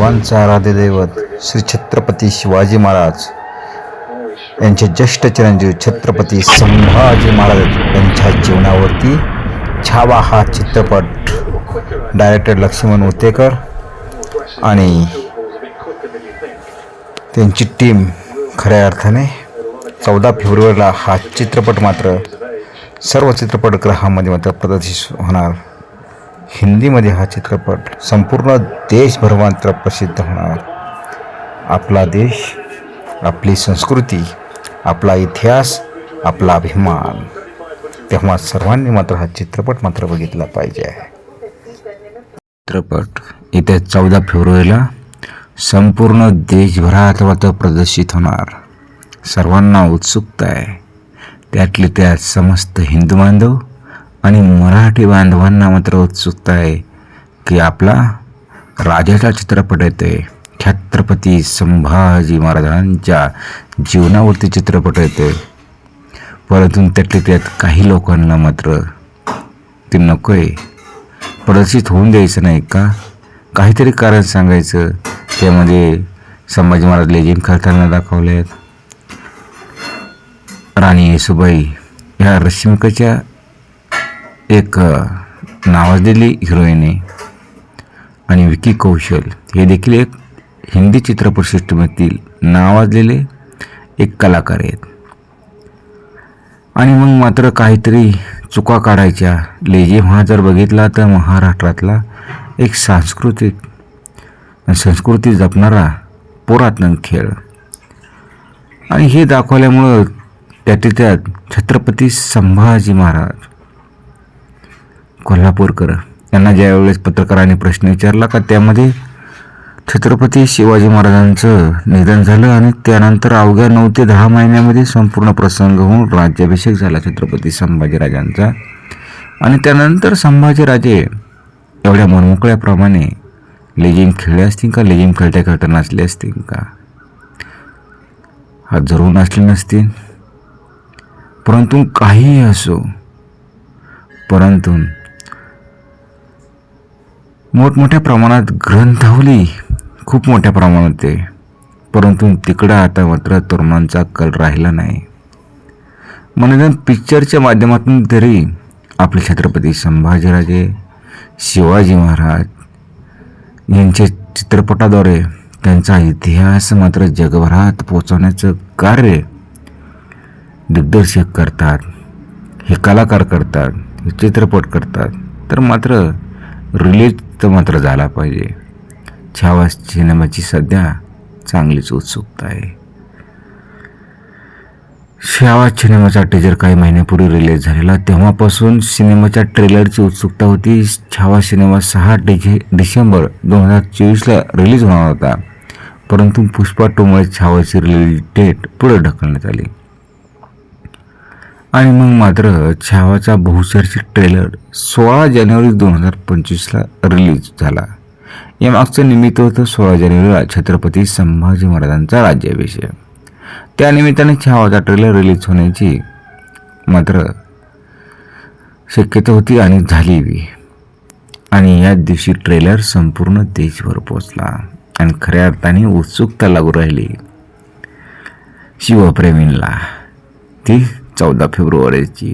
सर्वांचा आराध्य दैवत श्री छत्रपती शिवाजी महाराज. यांचे ज्येष्ठ चिरंजीव छत्रपती संभाजी महाराज यांच्या जीवनावरती छावा हा चित्रपट डायरेक्टर लक्ष्मण उतेकर आणि त्यांची टीम खऱ्या अर्थाने चौदा फेब्रुवारीला हा चित्रपट मात्र सर्व चित्रपटगृहामध्ये मात्र प्रदर्शित होणार. हिंदीमध्ये हा चित्रपट संपूर्ण देशभर मात्र प्रसिद्ध होणार. आपला देश आपली संस्कृती आपला इतिहास आपला अभिमान. तेव्हा सर्वांनी मात्र हा चित्रपट मात्र बघितला पाहिजे. आहे चित्रपट येत्या चौदा फेब्रुवारीला संपूर्ण देशभरात मात्र प्रदर्शित होणार. सर्वांना उत्सुकता आहे. त्यातले त्यात समस्त हिंदू बांधव आणि मराठी बांधवांना मात्र उत्सुकता आहे की आपला राजाचा चित्रपट येतोय छत्रपती संभाजी महाराजांच्या जीवनावरती चित्रपट येतोय परंतु त्यातले त्यात काही लोकांना मात्र ते नको आहे. प्रदर्शित होऊन द्यायचं नाही का? काहीतरी कारण सांगायचं. त्यामध्ये संभाजी महाराज लेजिम करताना दाखवले आहेत. राणी येसुबाई ह्या रश्मिकाच्या एक नावाजलेली हिरोईन आहे आणि विकी कौशल. हे देखील एक हिंदी चित्रपटसृष्टीमधील नावाजलेले एक कलाकार आहेत. आणि मग मात्र काहीतरी चुका काढायच्या. लेझिम हा जर बघितला तर महाराष्ट्रातला एक सांस्कृतिक संस्कृती जपणारा पुरातन खेळ. आणि हे दाखवल्यामुळं त्यातील त्यात छत्रपती संभाजी महाराज कोल्हापूरकर. यांना ज्यावेळेस पत्रकारांनी प्रश्न विचारला का त्यामध्ये छत्रपती शिवाजी महाराजांचं निधन झालं आणि त्यानंतर अवघ्या नऊ ते दहा महिन्यामध्ये संपूर्ण प्रसंग होऊन राज्याभिषेक झाला छत्रपती संभाजीराजांचा. आणि त्यानंतर संभाजीराजे एवढ्या मनमोकळ्याप्रमाणे लेजिम खेळले असतील का लेजिम खेळत्या खेळता नाचले असतील का? हात जरूर नाचले नसतील. परंतु काहीही असो. परंतु मोठमोठ्या प्रमाणात ग्रंथावली खूप मोठ्या प्रमाणात आहे परंतु तिकडं आता मात्र तरुणांचा कल राहिला नाही. मनोरंजन पिक्चरच्या माध्यमातून तरी आपले छत्रपती संभाजीराजे शिवाजी महाराज यांच्या चित्रपटाद्वारे त्यांचा इतिहास मात्र जगभरात पोचवण्याचं कार्य दिग्दर्शक करतात हे कलाकार करतात हे चित्रपट करतात. तर मात्र रिलीज तर मात्र झाला पाहिजे. छावा सिनेमाची सध्या चांगलीच उत्सुकता आहे. शावा सिनेमाचा टीजर काही महिन्यापूर्वी रिलीज झालेला. तेव्हापासून सिनेमाच्या ट्रेलरची उत्सुकता होती. छावा सिनेमा सहा डिजे डिसेंबर दोन हजार चोवीसला रिलीज होणार होता. परंतु पुष्पा टूमुळे छावाची रिलीज डेट पुढे ढकलण्यात आली. आणि मग मात्र छावाचा बहुचर्चित ट्रेलर सोळा जानेवारी दोन हजार पंचवीसला रिलीज झाला. या मागचं निमित्त होतं सोळा जानेवारीला छत्रपती संभाजी महाराजांचा राज्याभिषेक. त्यानिमित्ताने छावाचा ट्रेलर रिलीज होण्याची मात्र शक्यता होती आणि झाली बी. आणि या दिवशी ट्रेलर संपूर्ण देशभर पोचला आणि खऱ्या अर्थाने उत्सुकता लागू राहिली. शिवप्रेमींना ती चौदा फेब्रुवारीची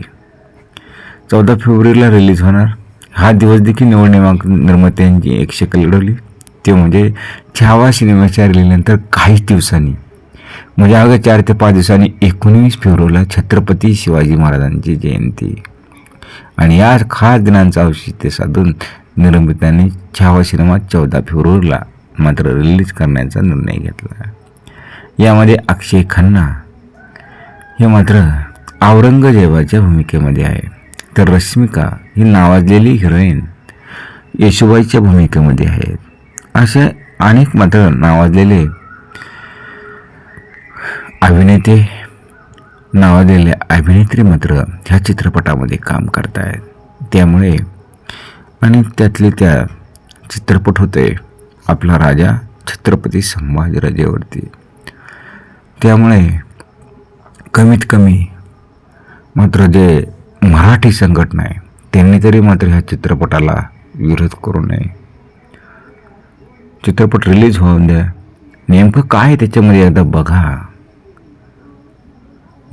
चौदा फेब्रुवारीला रिलीज होणार. हा दिवस देखील निवड निर्मात्यांची एक शकल लढवली. ते म्हणजे छावा सिनेमाच्या रिलीजनंतर काहीच दिवसांनी. म्हणजे अगं चार ते पाच दिवसांनी एकोणीस फेब्रुवारीला छत्रपती शिवाजी महाराजांची जयंती. आणि या खास दिनांचं औचित्य साधून निर्मितांनी छावा सिनेमा चौदा फेब्रुवारीला मात्र रिलीज करण्याचा निर्णय घेतला. यामध्ये अक्षय खन्ना हे मात्र औरंगजेबाच्या भूमिकेमध्ये आहे. तर रश्मिका ही नावाजलेली हिरोईन येशुबाईच्या भूमिकेमध्ये आहेत असे अनेक मात्र नावाजलेले अभिनेते नावाजलेले अभिनेत्री मात्र ह्या चित्रपटामध्ये काम करत आहेत त्यामुळे आणि त्यातले त्या चित्रपट होते आपला राजा छत्रपती संभाजीराजेवरती. त्यामुळे कमीत कमी मात्र जे मराठी संघटना आहे त्यांनी तरी मात्र ह्या चित्रपटाला विरोध करू नये. चित्रपट रिलीज होऊन द्या. नेमकं काय त्याच्यामध्ये एकदा बघा.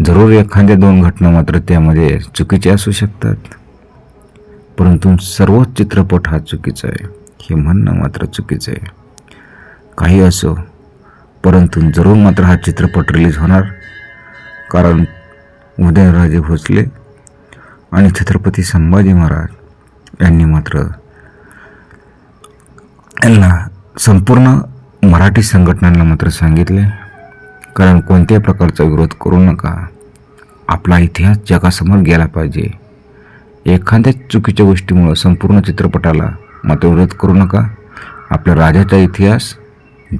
जरूर एखाद्या दोन घटना मात्र त्यामध्ये चुकीच्या असू शकतात. परंतु सर्वच चित्रपट हा चुकीचा आहे. हे म्हणणं मात्र चुकीचं आहे. काही असो परंतु जरूर मात्र हा चित्रपट रिलीज होणार. कारण उदयनराजे भोसले आणि छत्रपती संभाजी महाराज यांनी मात्र यांना संपूर्ण मराठी संघटनांना मात्र सांगितले. कारण कोणत्याही प्रकारचा विरोध करू नका. आपला इतिहास जगासमोर गेला पाहिजे. एखाद्या चुकीच्या गोष्टीमुळं संपूर्ण चित्रपटाला मात्र विरोध करू नका. आपल्या राजाचा इतिहास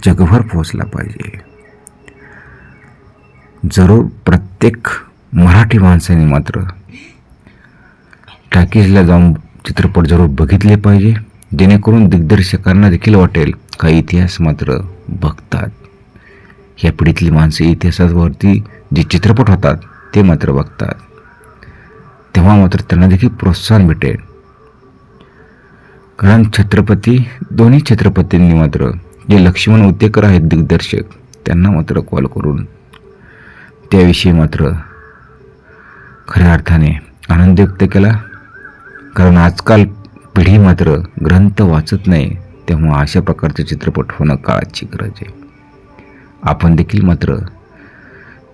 जगभर पोहोचला पाहिजे. जरूर प्रत्येक मराठी माणसाने मात्र टाकीजला जाऊन चित्रपट जरूर बघितले पाहिजे. जेणेकरून दिग्दर्शकांना देखील वाटेल का इतिहास मात्र बघतात. ह्या पिढीतली माणसं इतिहासावरती जे चित्रपट होतात ते मात्र बघतात. तेव्हा मात्र त्यांना देखील प्रोत्साहन भेटेल. कारण छत्रपती दोन्ही छत्रपतींनी मात्र जे लक्ष्मण उद्देकर आहेत दिग्दर्शक त्यांना मात्र कॉल करून त्याविषयी मात्र खऱ्या अर्थाने आनंद व्यक्त केला. कारण आजकाल पिढी मात्र ग्रंथ वाचत नाही तेव्हा अशा प्रकारचे चित्रपट होणं काळाची गरज आहे. आपण देखील मात्र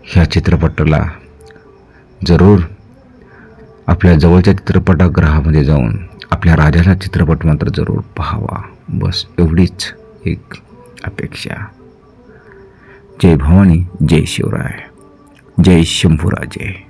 ह्या चित्रपटाला जरूर आपल्या जवळच्या चित्रपटगृहामध्ये जाऊन आपल्या राजाचा चित्रपट मात्र जरूर पाहावा. बस एवढीच एक अपेक्षा. जय भवानी जय शिवराय जय शंभूराजे.